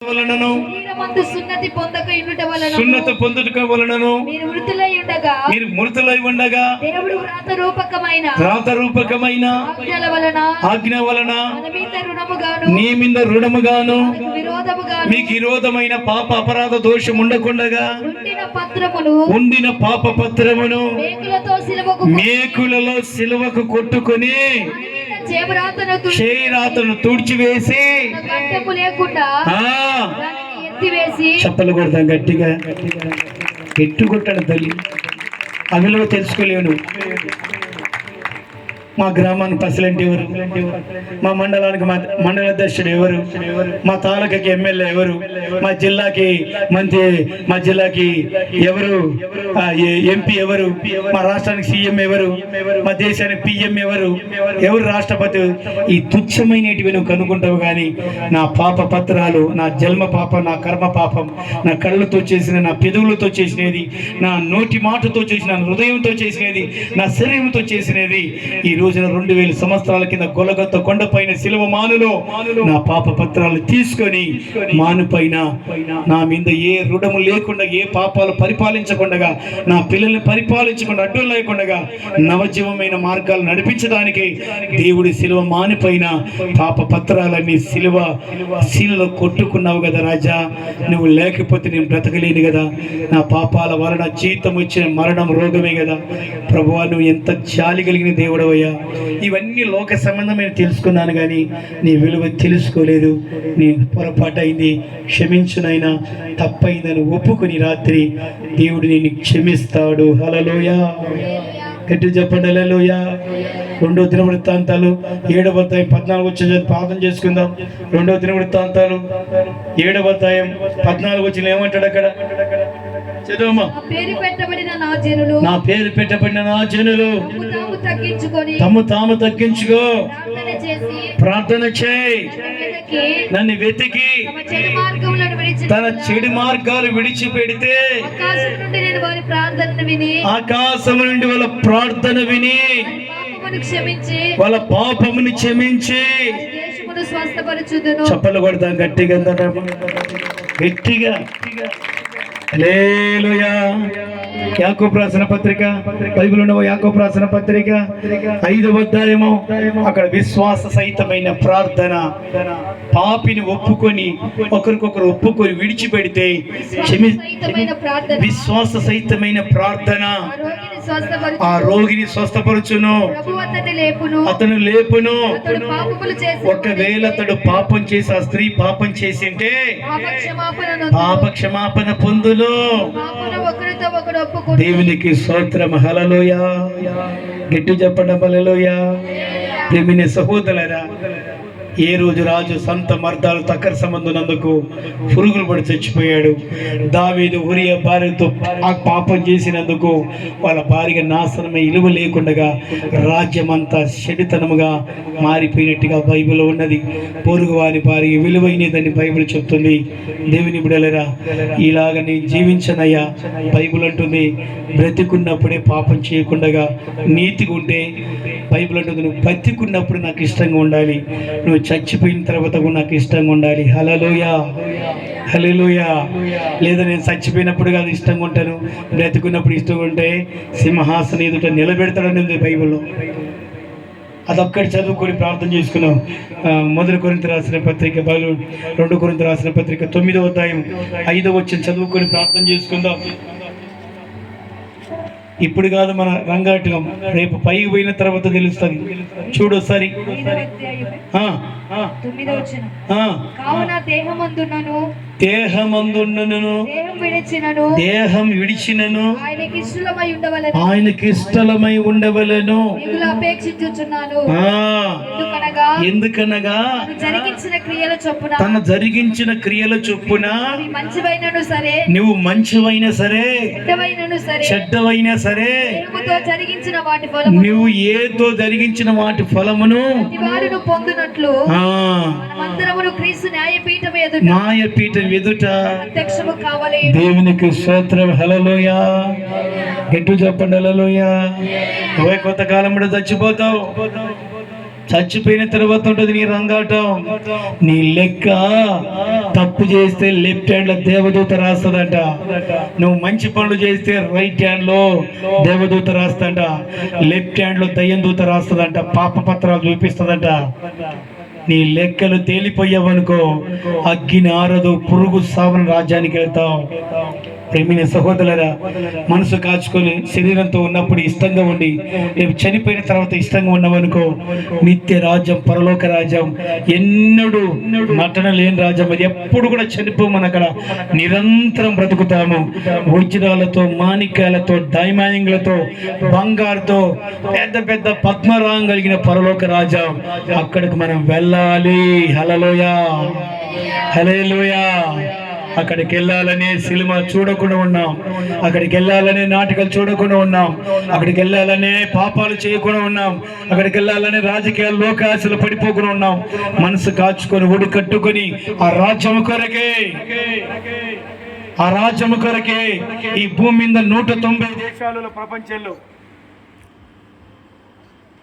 వలనను సున్నతి పొందక ఇండుట వలన సున్నత పొందుట వలనను మీరు మృతులై ఉండగా మీరు మృతులై ఉండగా దేవుడు వ్రాత రూపకమైన రాత రూపకమైన ఆజ్ఞల వలన ఆజ్ఞ వలన నీ మీద రుణముగాను మీకు విరోధమైన పాప అపరాధ దోషం ఉండకుండగా ఉండిన పాప పత్రమును మేకులలో సిలువకు కొట్టుకొని చేరాతను తుడిచివేసి చప్పలు కొడతాం గట్టిగా. ఎట్టు కొట్టాడు తల్లి. ఆ విలువ తెలుసుకోలేవు నువ్వు. మా గ్రామానికి ప్రెసిడెంట్ ఎవరు? మా మండలానికి మా మండల అధ్యక్షుడు ఎవరు? మా తాలూకాకి ఎమ్మెల్యే ఎవరు? మా జిల్లాకి మంత్రి మా జిల్లాకి ఎవరు? ఎంపీ ఎవరు? మా రాష్ట్రానికి సీఎం ఎవరు? మా దేశానికి పిఎం ఎవరు? ఎవరు రాష్ట్రపతి? ఈ తుచ్చమైనటివి నువ్వు కనుక్కుంటావు కానీ నా పాప పత్రాలు నా జన్మ పాపం నా కర్మ పాపం నా కళ్ళతో చేసిన నా పెదవులతో చేసినది నా నోటి మాటతో చేసిన నా హృదయంతో చేసినది నా శరీరంతో చేసినది ఈ రోజున రెండు వేల సంవత్సరాల కింద గొలగొత్త కొండపైన శిలువ మానులో నా పాప పత్రాలు తీసుకొని మాను పైన నా మీద ఏ రుణము లేకుండా ఏ పాపాలు పరిపాలించకుండా నా పిల్లల్ని పరిపాలించకుండా అడ్డు లేకుండా నవజీవమైన మార్గాలు నడిపించడానికి దేవుడి శిలువ మానిపైన పాప పత్రాలన్నీ శిలువ శీలలో కొట్టుకున్నావు కదా రాజా. నువ్వు లేకపోతే నేను బ్రతకలేను కదా. నా పాపాల వలన జీతం వచ్చిన మరణం రోగమే కదా. ప్రభువా నువ్వు ఎంత జాలి కలిగిన దేవుడవయ్యా. ఇవన్నీ లోక సంబంధమైన తెలుసుకున్నాను కానీ నీ విలువ తెలుసుకోలేదు. నీ పొరపాటైంది. క్షమించునైనా తప్పైందని ఒప్పుకొని రాత్రి దేవుడు నిన్ను క్షమిస్తాడు. హలలోయ గట్టి చెప్పండి. హలలోయ రెండో దిన వృత్తాంతాలు ఏడవ అధ్యాయం పద్నాలుగు వచ్చిన పాదం చేసుకుందాం. రెండో దిన వృత్తాంతాలు ఏడవ అధ్యాయం పద్నాలుగు వచ్చిన ఏమంటాడు అక్కడ? చదువమ్మా నా పేరు పెట్టబడిన నా జనులు నా పేరు పెట్టబడిన నా జనులు తమ్ము తాము తగ్గించుకొని తమ తాము తగ్గించుకో. ప్రార్థన చేయి. నన్ను వెతికి. తన చెడు మార్గాలు విడిచిపెడితే ఆకాశం నుండి వాళ్ళ ప్రార్థన విని వాళ్ళ పాపముని క్షమించి చప్పలు కొడతాం గట్టిగా. గట్టిగా. హల్లెలూయా యాకోబు రాసిన పత్రిక బైబిల్ ఉన్న యాకోబు రాసిన పత్రిక ఐదవ అధ్యాయము. అక్కడ విశ్వాస సహితమైన ప్రార్థన. పాపిని ఒప్పుకొని ఒకరికొకరు ఒప్పుకొని విడిచిపెడితే విశ్వాస సహితమైన ప్రార్థన. ఆ రోగిని స్వస్థపరచును. అతను లేపును. ఒకవేళ అతడు పాపం చేసి ఆ స్త్రీ పాపం చేసింటే పాప క్షమాపణ పొందును. దేవునికి స్తోత్రం. హలలోయ గట్టి చెప్పడం హలలోయ దేవుని సహోదరరా ఏ రోజు రాజు సంత మర్దాలు తక్కర సంబంధునందుకు పురుగులు పడి చచ్చిపోయాడు. దావీదు ఉరియ భార్యతో ఆ పాపం చేసినందుకు వాళ్ళ భార్య నాశనమే ఇలువ లేకుండగా రాజ్యమంతా చెడుతనముగా మారిపోయినట్టుగా బైబిల్ ఉన్నది. పొరుగు వారి భార్య విలువైనదని బైబిల్ చెప్తుంది. దేవుని బిడలరా ఇలాగ నీ జీవించనయ్యా బైబిల్ అంటుంది. బ్రతికున్నప్పుడే పాపం చేయకుండగా నీతిగా ఉంటే బైబిల్ అంటుంది నువ్వు బతికున్నప్పుడు నాకు ఇష్టంగా ఉండాలి. నువ్వు చచ్చిపోయిన తర్వాత కూడా నాకు ఇష్టంగా ఉండాలి. హలలోయ హలలోయ లేదా నేను చచ్చిపోయినప్పుడు కాదు ఇష్టంగా ఉంటాను. బ్రతుకున్నప్పుడు ఇష్టంగా ఉంటే సింహాసన ఎదుట నిలబెడతాడని ఉంది బైబిల్లో. అదొక్కటి చదువుకొని ప్రార్థన చేసుకున్నాం. మొదటి కొరింత రాసిన పత్రిక బలు రెండు కొరింత రాసిన పత్రిక తొమ్మిదో అధ్యాయం ఐదో వచ్చిన చదువుకొని ప్రార్థన చేసుకుందాం. ఇప్పుడు కాదు మన రంగాటకం. రేపు పైకి పోయిన తర్వాత తెలుస్తుంది చూడు ఒకసారి దేహమందున్నను. దేహం విడిచినను. ఆయనకి ఇష్టలమై ఉండవలను. అపేక్షించుచున్నాను. ఎందుకనగా జరిగించిన క్రియల చొప్పున తన జరిగించిన క్రియల చొప్పున మంచివైనను సరే నువ్వు మంచివైనా సరే చెడ్డవైనను సరే చెడ్డవైనా సరే జరిగించిన వాటి ఫలము నువ్వు ఏదో జరిగించిన వాటి ఫలమును పొందునట్లు ఆ. మనమందరమును క్రీస్తు న్యాయపీఠం ఎదుట న్యాయపీఠం ఎదుట. ప్రత్యక్షము కావాలి దేవునికి స్తోత్రం. హలలోయ గట్టు చెప్పండి హలలోయ నువ్వే కొంతకాలం కూడా చచ్చిపోతావు. చచ్చిపోయిన తర్వాత ఉంటుంది నీ రంగాటం. నీ లెక్క తప్పు చేస్తే లెఫ్ట్ హ్యాండ్లో దేవదూత రాస్తుందంట. నువ్వు మంచి పనులు చేస్తే రైట్ హ్యాండ్లో దేవదూత రాస్తుందంట. లెఫ్ట్ హ్యాండ్లో దయ్యం దూత రాస్తుందంట. పాప పత్రాలు చూపిస్తుందంట. నీ లెక్కలు తేలిపోయావనుకో అగ్గిని ఆరదు పురుగు సావన రాజ్యానికి వెళ్తావు. ప్రేమిన సహోదరులరా మనసు కాచుకొని శరీరంతో ఉన్నప్పుడు ఇష్టంగా ఉండి రేపు చనిపోయిన తర్వాత ఇష్టంగా ఉన్నామనుకో నిత్య రాజ్యం పరలోక రాజ్యం ఎన్నడూ నటన లేని రాజ్యం అది ఎప్పుడు కూడా చనిపోమని అక్కడ నిరంతరం బ్రతుకుతాము. వజ్రాలతో మాణిక్యాలతో డైమానింగ్లతో బంగారుతో పెద్ద పెద్ద పద్మరాగం కలిగిన పరలోక రాజ్యం. అక్కడికి మనం వెళ్ళాలి. హలలోయ హలేలుయా అక్కడికి వెళ్ళాలనే సినిమా చూడకుండా ఉన్నాం. అక్కడికి వెళ్ళాలనే నాటకాలు చూడకుండా ఉన్నాం. అక్కడికి వెళ్ళాలనే పాపాలు చేయకుండా ఉన్నాం. అక్కడికి వెళ్ళాలనే రాజకీయ లోకాశలు పడిపోకుండా ఉన్నాం. మనసు కాచుకొని ఒడి కట్టుకొని ఆ రాజ్యం కొరకే. ఆ రాజ్యం కొరకే. ఈ భూమి మీద నూట తొంభై దేశాలలో ప్రపంచంలో